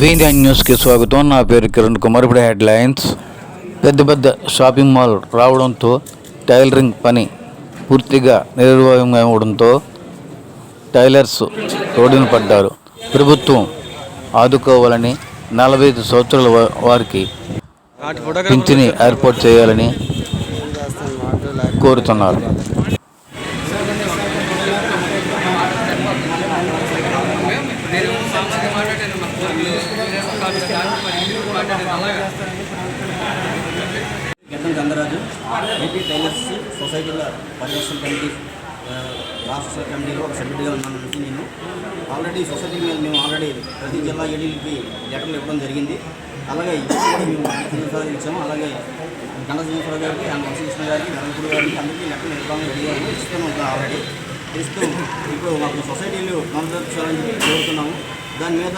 వీండియా న్యూస్కి స్వాగతం. నా పేరు కిరణ్ కుమార్. ఇప్పుడు హెడ్లైన్స్. పెద్ద పెద్ద షాపింగ్ మాల్ రావడంతో టైలరింగ్ పని పూర్తిగా నిర్వహంగా టైలర్స్ రోడ్డున పడ్డారు. ప్రభుత్వం ఆదుకోవాలని నలభై ఐదు సంవత్సరాల వారికి ఇంటిని ఏర్పాటు చేయాలని కోరుతున్నారు. గతం గంగరాజు ఏపీ టైలర్స్ సొసైటీల పరిరక్షణ కమిటీ రాష్ట్ర కమిటీలో ఒక సభ్యుడిగా ఉన్నాను నేను ఆల్రెడీ సొసైటీ మీద మేము ఆల్రెడీ ప్రతి జిల్లా ఏడీలకి లెటర్లు ఇవ్వడం జరిగింది. అలాగే మేము సంవత్సరాలు ఇచ్చాము. అలాగే గంట సంవత్సరాల గారికి అండ్ వంశకృష్ణ గారికి ధర్మపుడు గారికి అందరికీ లెటర్లు ఇవ్వడానికి రెడీ ఇస్తూనే ఉంటాం ఆల్రెడీ. ఇస్తూ ఇప్పుడు మాకు సొసైటీలు పునరుద్ధరించాలని చెప్పి కోరుతున్నాము. దాని మీద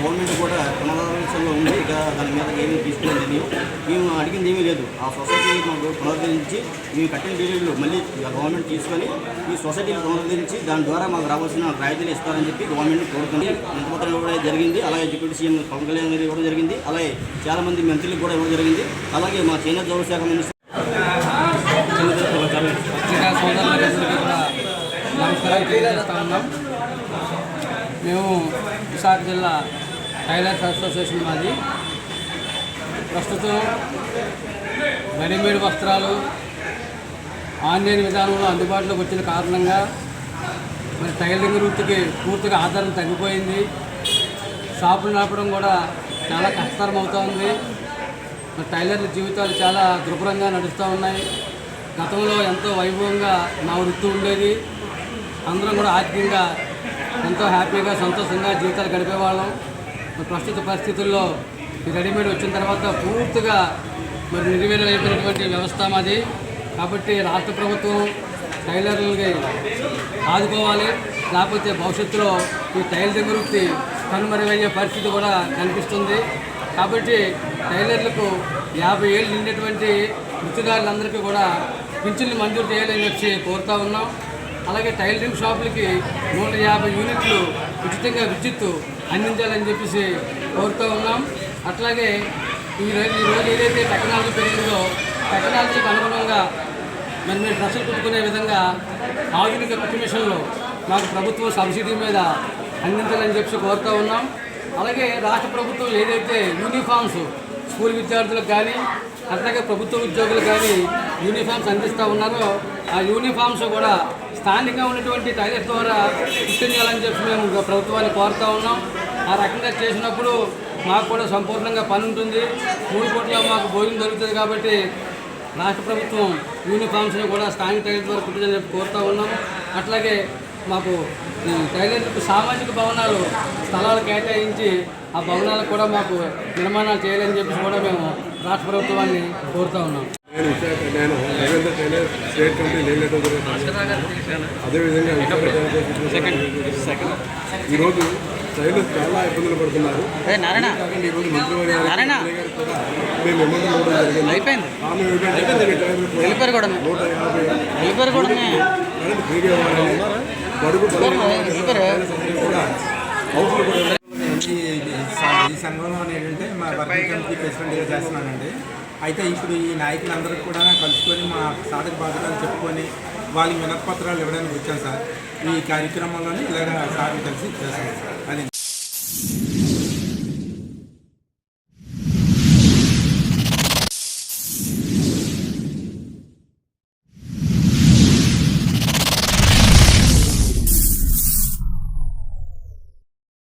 గవర్నమెంట్ కూడా పునరుద్ధరించడంలో ఉంది. ఇక దాని మీద ఏమీ తీసుకోలేదు. మేము మేము అడిగింది ఏమీ లేదు. ఆ సొసైటీ మాకు పునరుద్ధరించి మేము కట్టిన డీటెయిల్లు మళ్ళీ గవర్నమెంట్ తీసుకొని ఈ సొసైటీని పునరుద్ధరించి దాని ద్వారా మాకు రావాల్సిన రాయితీలు ఇస్తారని చెప్పి గవర్నమెంట్ కోరుతుంది మంత్రిపత్రం ఇవ్వడం జరిగింది. అలాగే డిప్యూటీ సీఎం పవన్ కళ్యాణ్ గారు ఇవ్వడం జరిగింది. అలాగే చాలామంది మంత్రులకు కూడా ఇవ్వడం జరిగింది. అలాగే మా చేనేత జౌళ శాఖ మినిస్టర్ కూడా నమస్కారం. మేము విశాఖ జిల్లా టైలర్స్ అసోసియేషన్ మాది. ప్రస్తుతం రెడీమేడ్ వస్త్రాలు ఆన్లైన్ విధానంలో అందుబాటులోకి వచ్చిన కారణంగా మరి టైలరింగ్ వృత్తికి పూర్తిగా ఆధారం తగ్గిపోయింది. షాపులు నడపడం కూడా చాలా కష్టతరం అవుతోంది మరి టైలర్ల జీవితాలు చాలా దుర్భరంగా నడుస్తూ ఉన్నాయి. గతంలో ఎంతో వైభవంగా మా వృత్తి ఉండేది. అందరం కూడా ఆర్థికంగా ఎంతో హ్యాపీగా సంతోషంగా జీవితాలు గడిపేవాళ్ళం. ప్రస్తుత పరిస్థితుల్లో ఈ రెడీమేడ్ వచ్చిన తర్వాత పూర్తిగా మరి నిర్వీర్యమైపోయినటువంటి వ్యవస్థ మాది. కాబట్టి రాష్ట్ర ప్రభుత్వం టైలర్లకి ఆదుకోవాలి. లేకపోతే భవిష్యత్తులో ఈ టైలరింగ్ వృత్తి కనుమరుగయ్యే పరిస్థితి కూడా కనిపిస్తుంది. కాబట్టి టైలర్లకు యాభై ఏళ్ళు నిండినటువంటి వృత్తిదారులందరికీ కూడా పింఛన్లు మంజూరు చేయాలని చెప్పి కోరుతా ఉన్నాం. అలాగే టైలరింగ్ షాపులకి నూట యాభై యూనిట్లు ఉచితంగా విద్యుత్ అందించాలని చెప్పేసి కోరుతూ ఉన్నాం. అట్లాగే ఈ రోజు ఈ ఏదైతే టెక్నాలజీ పెరిగిందో టెక్నాలజీకి అనుగుణంగా మరి మేము డ్రెస్సులు కుట్టుకునే విధంగా ఆధునిక కుట్టు మాకు ప్రభుత్వం సబ్సిడీ మీద అందించాలని చెప్పి కోరుతూ ఉన్నాం. అలాగే రాష్ట్ర ప్రభుత్వం ఏదైతే యూనిఫామ్స్ స్కూల్ విద్యార్థులకు కానీ అట్లాగే ప్రభుత్వ ఉద్యోగులు కానీ యూనిఫామ్స్ అందిస్తూ ఉన్నారో ఆ యూనిఫామ్స్ కూడా స్థానికంగా ఉన్నటువంటి టైలెట్ ద్వారా గుర్తించాలని చెప్పి మేము ప్రభుత్వాన్ని కోరుతూ ఉన్నాం. ఆ రకంగా చేసినప్పుడు మాకు కూడా సంపూర్ణంగా పని ఉంటుంది. మూడు కోట్ల మాకు భోజనం దొరుకుతుంది కాబట్టి రాష్ట్ర ప్రభుత్వం యూనిఫామ్స్ని కూడా స్థానిక టైలర్ ద్వారా కుట్టించాలని చెప్పి కోరుతూ ఉన్నాం. అట్లాగే మాకు టైలెట్లకు సామాజిక భవనాలు స్థలాలు కేటాయించి ఆ భవనాలకు కూడా మాకు నిర్మాణాలు చేయాలని చెప్పేసి కూడా మేము రాష్ట్ర ప్రభుత్వాన్ని కోరుతూ ఉన్నాం. నేను రవీంద్ర టైలర్ స్టేట్ కమిటీ అదేవిధంగా ఈరోజు టైలర్ చాలా ఇబ్బందులు పడుతున్నారు. ఈరోజు మేము ఇవ్వడం జరిగింది ఆమె నూట యాభై ఫ్రీగా ఇవ్వాలని బడుగు ఈ సంఘంలో ఏంటంటే మా వర్కింగ్ కమిటీ ప్రెసిడెంట్గా చేస్తున్నానండి. అయితే ఇప్పుడు ఈ నాయకులందరికీ కూడా కలుసుకొని మా సాధక బాధకాలు చెప్పుకొని వాళ్ళకి వినపత్రాలు ఇవ్వడానికి వచ్చాను సార్. ఈ కార్యక్రమంలోనే ఇలాగ సార్ని కలిసి చేస్తాను అది.